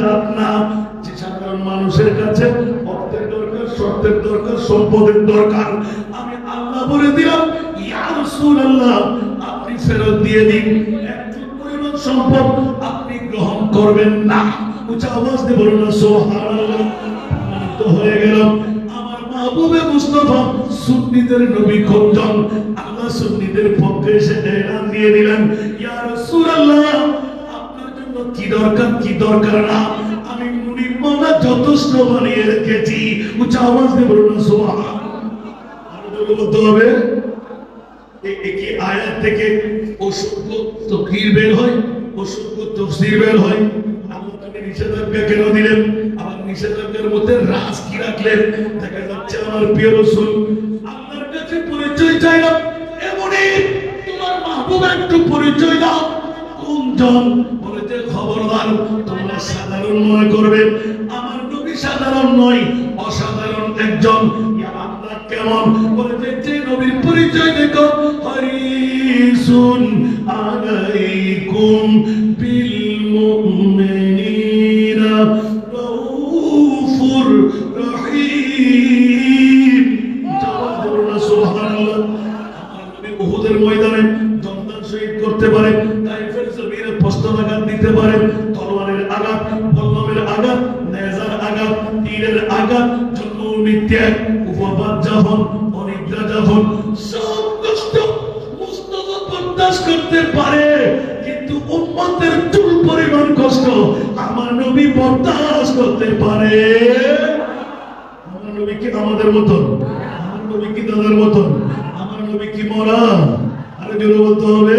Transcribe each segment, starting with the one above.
জাত না। যে সাধারণ মানুষের কাছে অর্থের দরকার সত্যের দরকার, সম্পদের দরকার। আমি আল্লাহ বলে দিলাম, ইয়া রাসূলুল্লাহ, আপনি ফেরত দিয়ে দিন। পরিমাণ সম্পদ আপনি গ্রহণ করবেন না। উচ্চ আওয়াজ দিয়ে বলুন না হয়ে গেলাম। মাহবুবে মুস্তফা সুন্নিদের নবী আল্লাহ সুন্নিদের পক্ষে এসে এলান দিয়ে দিলেন কি দরকার কি দরকার না? আমি মুনির যথেষ্ট বানিয়ে রেখেছি। উচ্চ আওয়াজ দিয়ে বলুন আরও বলতে হবে। আয়াত থেকে তকরির বের হয় অসংখ্য তফসির বের হয়? নিষেধাজ্ঞা কেন দিলেন? আবার নিষেধাজ্ঞার মধ্যে রাজ কি রাখলেন? দেখা যাচ্ছে আমার প্রিয় আল্লাহর কাছে পরিচয় চাইলাম। এমনই তোমার মাহবুব একটু পরিচয় দাও। কোনজন বলেছে খবরদার, তোমরা সাধারণ মনে করবে। আমার নবী সাধারণ নয়, অসাধারণ একজন। কেমন? বলেছে যে নবীর পরিচয় দেখো। হরিসুন আলাইকুম বিল মুমিনিনা। তাইফের জমিনে প্রস্তরাঘাত দিতে পারে তলোয়ারের আঘাত পল্লবের আঘাত, নেজার আঘাত, তীরের আঘাত জন্ম মিথ্যাক উপবাদ যাপন, অনিদ্রা যাপন, সব কষ্ট করতে পারে, কিন্তু উম্মতের চুল পরিমাণ কষ্ট আমার নবী বরদাস্ত করতে পারে। আমার নবী কি আমাদের মতন? আমার নবী কি দাদার মতন? আমার নবী কি মরা? আরে জোরে বলতে হবে।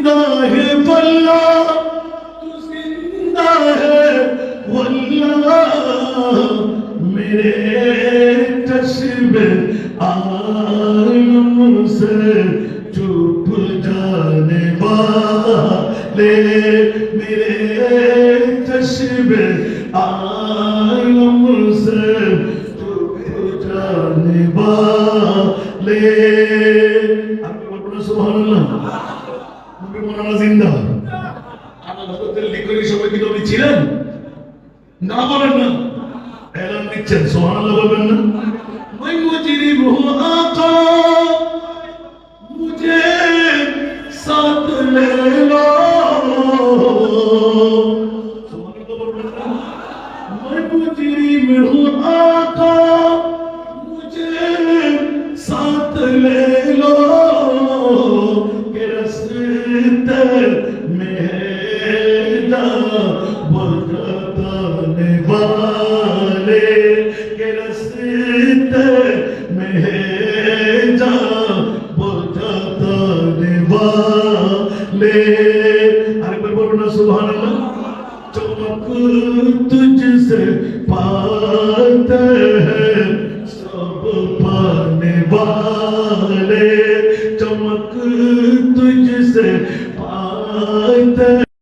जिंदा है वल्ला तू जिंदा है वल्ला मेरे चश्मे आलम से चुप जाने वाले मेरे चश्मे आलम से चुप जाने वाले মুখে মৌলানা জিন্দাবাদ আল্লাহ হজরতের না বলেন না। এলান দিচ্ছেন সোহানাল্লাহ বলবেন না। মৈমজিরিবু আকা মুঝে সাথ লে सुबह चमक तुझसे पाते हैं सब पाने वाले चमक तुझसे पाते